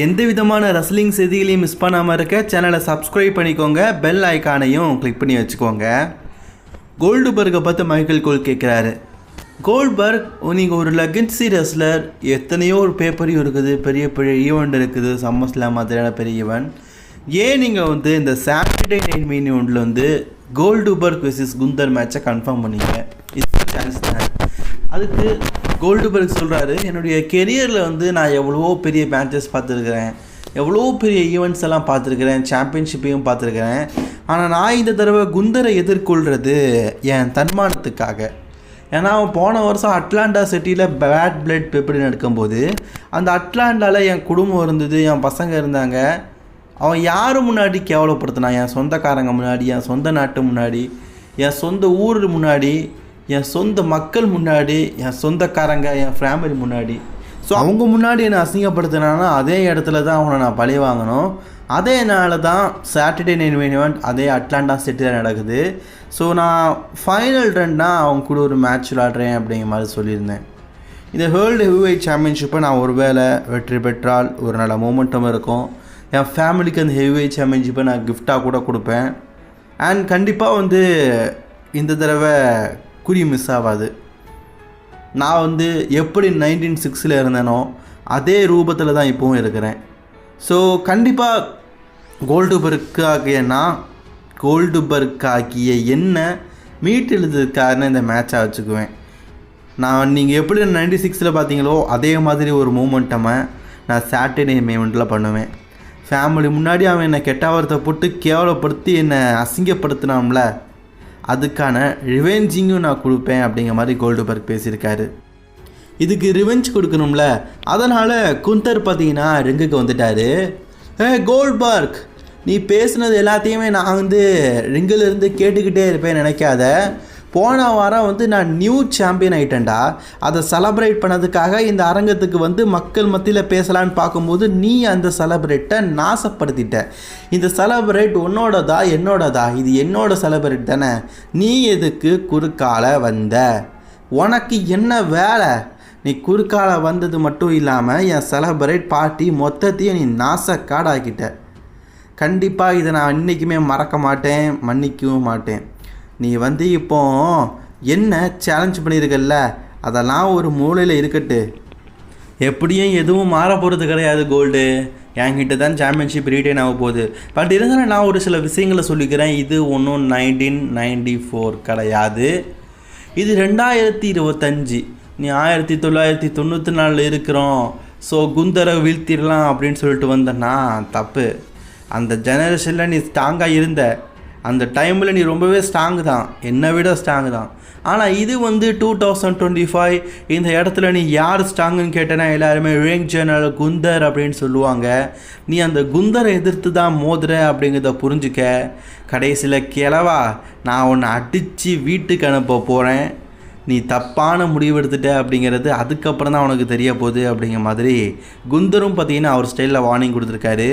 எந்த விதமான ரஸ்லிங் செய்திகளையும் மிஸ் பண்ணாமல் இருக்க சேனலை சப்ஸ்கிரைப் பண்ணிக்கோங்க. பெல் ஐக்கானையும் கிளிக் பண்ணி வச்சுக்கோங்க. கோல்டுபர்கை பார்த்து மைக்கேல் கோல் கேட்குறாரு கோல்ட்பர்க் நீங்கள் ஒரு லெகன்சி ரெஸ்லர் எத்தனையோ ஒரு பேப்பரையும் இருக்குது. பெரிய பெரிய ஈவெண்ட் இருக்குது. சம்மஸ்லாம் மாதிரியான பெரிய ஈவெண்ட் ஏன் நீங்கள் வந்து இந்த சாட்டர்டே நைட் மீன் ஒன்றில் வந்து கோல்டுபர்க் வெர்சஸ் குந்தர் மேட்சை கன்ஃபார்ம் பண்ணீங்க? இது சான்ஸ் தான். அதுக்கு கோல்டுபர்க் சொல்கிறாரு என்னுடைய கெரியரில் வந்து நான் எவ்வளவோ பெரிய மேட்சஸ் பார்த்துருக்குறேன். எவ்வளோ பெரிய ஈவெண்ட்ஸ் எல்லாம் பார்த்துருக்குறேன். சாம்பியன்ஷிப்பையும் பார்த்துருக்குறேன். ஆனால் நான் இந்த தடவை குந்தரை எதிர்கொள்கிறது என் தன்மானத்துக்காக. ஏன்னா அவன் போன வருஷம் அட்லாண்டா சிட்டியில் பேட் பிளட் பெப்படி நடக்கும்போது அந்த அட்லாண்டாவில் என் குடும்பம் இருந்தது என் பசங்க இருந்தாங்க. அவன் யார் முன்னாடி கேவலப்படுத்தினான் என் சொந்தக்காரங்க முன்னாடி என் சொந்த நாட்டு முன்னாடி என் சொந்த ஊர் முன்னாடி என் சொந்த மக்கள் முன்னாடி என் சொந்தக்காரங்க என் ஃபேமிலி முன்னாடி. ஸோ அவங்க முன்னாடி என்னை அசிங்கப்படுத்தினானா அதே இடத்துல தான் அவனை நான் பழி வாங்கணும். அதே நாள் தான் சாட்டர்டே நைன் ஈவெண்ட் அதே அட்லாண்டா சிட்டியில் நடக்குது. ஸோ நான் ஃபைனல் ரன்னா அவங்க கூட ஒரு மேட்ச் விளாடுறேன் அப்படிங்கிற மாதிரி சொல்லியிருந்தேன். இந்த வேர்ல்டு ஹெவிவெயிட் சாம்பியன்ஷிப்பை நான் ஒரு வேளை வெற்றி பெற்றால் ஒரு நல்ல மூமெண்ட்டும் இருக்கும். என் ஃபேமிலிக்கு அந்த ஹெவிவை சாம்பியன்ஷிப்பை நான் கிஃப்டாக கூட கொடுப்பேன். அண்ட் கண்டிப்பாக வந்து இந்த தடவை குறி மிஸ் ஆகாது நான் வந்து எப்படி நைன்டீன் சிக்ஸில் இருந்தேனோ அதே ரூபத்தில் தான் இப்போவும் இருக்கிறேன். ஸோ கண்டிப்பாக கோல்டுபர்க்காகிய நான் கோல்டுபர்க்காகிய என்ன மீட்டெழுதுக்கான இந்த மேட்சாக வச்சுக்குவேன். நான் நீங்கள் எப்படி நைன்டி சிக்ஸில் பார்த்தீங்களோ அதே மாதிரி ஒரு மூமெண்ட்டமை நான் சாட்டர்டே மூமெண்ட்டில் பண்ணுவேன். ஃபேமிலி முன்னாடி அவன் என்னை கெட்டாவரத்தை போட்டு கேவலப்படுத்தி என்னை அசிங்கப்படுத்தினான்ல அதுக்கான ரிவெஞ்சிங்கும் நான் கொடுப்பேன் அப்படிங்கிற மாதிரி கோல்டுபர்க் பேசியிருக்காரு. இதுக்கு ரிவெஞ்ச் கொடுக்கணும்ல? அதனால் குந்தர் பார்த்தீங்கன்னா ரிங்குக்கு வந்துட்டாரு. ஏ கோல்ட்பர்க் நீ பேசுனது எல்லாத்தையுமே நான் வந்து ரிங்கிலிருந்து கேட்டுக்கிட்டே இருப்பேன் நினைக்காத. போன வாரம் வந்து நான் நியூ சாம்பியன் ஆயிட்டேன்டா. அதை செலப்ரேட் பண்ணதுக்காக இந்த அரங்கத்துக்கு வந்து மக்கள் மத்தியில் பேசலான்னு பார்க்கும்போது நீ அந்த செலப்ரேட்டை நாசப்படுத்திட்ட. இந்த செலப்ரேட் உன்னோடதா என்னோடதா? இது என்னோட செலப்ரேட் தானே. நீ எதுக்கு குறுக்கால வந்த? உனக்கு என்ன வேலை? நீ குறுக்கால வந்தது மட்டும் இல்லாமல் என் செலப்ரேட் பார்ட்டி மொத்தத்தையும் நீ நாசக்காடாக்கிட்ட. கண்டிப்பாக இதை நான் இன்றைக்குமே மறக்க மாட்டேன் மன்னிக்கவும் மாட்டேன். நீ வந்து இப்போ என்ன சேலஞ்ச் பண்ணியிருக்கல்ல அதெல்லாம் ஒரு மூலையில் இருக்கட்டு. எப்படியும் எதுவும் மாற போகிறது கிடையாது கோல்டு என்கிட்ட தான் சாம்பியன்ஷிப் ரீட்டைன் ஆக போகுது. பட் இருந்தாலும் நான் ஒரு சில விஷயங்களை சொல்லிக்கிறேன். இது ஒன்றும் நைன்டீன் நைன்டி ஃபோர் கிடையாது. இது ரெண்டாயிரத்தி இருபத்தஞ்சி. நீ ஆயிரத்தி தொள்ளாயிரத்தி தொண்ணூற்றி நாலில் இருக்கிறோம். ஸோ குந்தரை வீழ்த்திடலாம் அப்படின்னு சொல்லிட்டு வந்தேன்னா தப்பு. அந்த ஜெனரேஷனில் நீ ஸ்ட்ராங்காக இருந்த. அந்த டைமில் நீ ரொம்பவே ஸ்ட்ராங் தான். என்னை விட ஸ்ட்ராங் தான். ஆனால் இது வந்து டூ தௌசண்ட் டுவெண்ட்டி ஃபைவ் இந்த இடத்துல நீ யார் ஸ்ட்ராங்குன்னு கேட்டேன்னா எல்லாருமே ரேங்க் ஜெனரல் குந்தர் அப்படின்னு சொல்லுவாங்க. நீ அந்த குந்தரை எதிர்த்து தான் மோதுற அப்படிங்கிறத புரிஞ்சுக்க. கடைசியில் கிளவா நான் உன்னை அடித்து வீட்டுக்கு அனுப்ப போகிறேன் நீ தப்பான முடிவு எடுத்துட்ட அப்படிங்கிறது அதுக்கப்புறம் தான் உனக்கு தெரிய போகுது அப்படிங்கிற மாதிரி குந்தரும் பார்த்தீங்கன்னா அவர் ஸ்டைலில் வார்னிங் கொடுத்துருக்காரு.